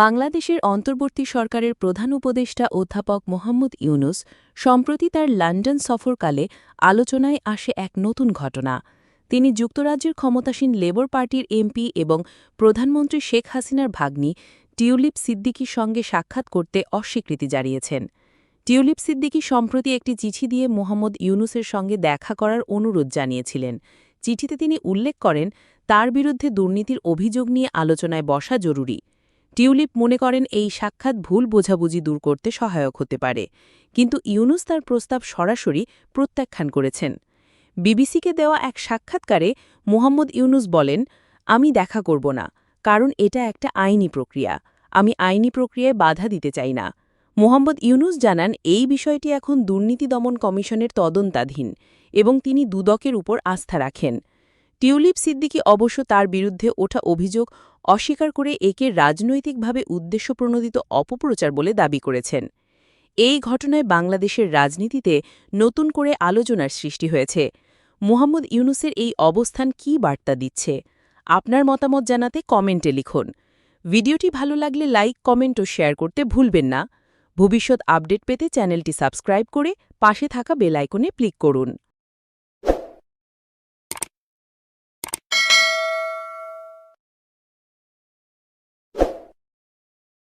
বাংলাদেশের অন্তর্বর্তী সরকারের প্রধান উপদেষ্টা অধ্যাপক মোহাম্মদ ইউনুস সম্প্রতি তার লন্ডন সফরকালে আলোচনায় আসে এক নতুন ঘটনা। তিনি যুক্তরাজ্যের ক্ষমতাসীন লেবার পার্টির এমপি এবং প্রধানমন্ত্রী শেখ হাসিনার ভাগ্নি টিউলিপ সিদ্দিকির সঙ্গে সাক্ষাৎ করতে অস্বীকৃতি জানিয়েছেন। টিউলিপ সিদ্দিকি সম্প্রতি একটি চিঠি দিয়ে মোহাম্মদ ইউনুসের সঙ্গে দেখা করার অনুরোধ জানিয়েছিলেন। চিঠিতে তিনি উল্লেখ করেন, তার বিরুদ্ধে দুর্নীতির অভিযোগ নিয়ে আলোচনায় বসা জরুরি। টিউলিপ মনে করেন এই সাক্ষাৎ ভুল বোঝাবুঝি দূর করতে সহায়ক হতে পারে। কিন্তু ইউনুস তার প্রস্তাব সরাসরি প্রত্যাখ্যান করেছেন। বিবিসিকে দেওয়া এক সাক্ষাৎকারে মোহাম্মদ ইউনুস বলেন, আমি দেখা করব না, কারণ এটা একটা আইনি প্রক্রিয়া। আমি আইনি প্রক্রিয়ায় বাধা দিতে চাই না। মোহাম্মদ ইউনুস জানান, এই বিষয়টি এখন দুর্নীতি দমন কমিশনের তদন্তাধীন এবং তিনি দুদকের উপর আস্থা রাখেন। টিউলিপ সিদ্দিকি অবশ্য তার বিরুদ্ধে ওঠা অভিযোগ অস্বীকার করে একে রাজনৈতিকভাবে উদ্দেশ্যপ্রণোদিত অপপ্রচার বলে দাবি করেছেন। এই ঘটনায় বাংলাদেশের রাজনীতিতে নতুন করে আলোচনার সৃষ্টি হয়েছে। মুহাম্মদ ইউনুসের এই অবস্থান কী বার্তা দিচ্ছে? আপনার মতামত জানাতে কমেন্টে লিখুন। ভিডিওটি ভালো লাগলে লাইক, কমেন্ট ও শেয়ার করতে ভুলবেন না। ভবিষ্যৎ আপডেট পেতে চ্যানেলটি সাবস্ক্রাইব করে পাশে থাকা বেল আইকনে ক্লিক করুন।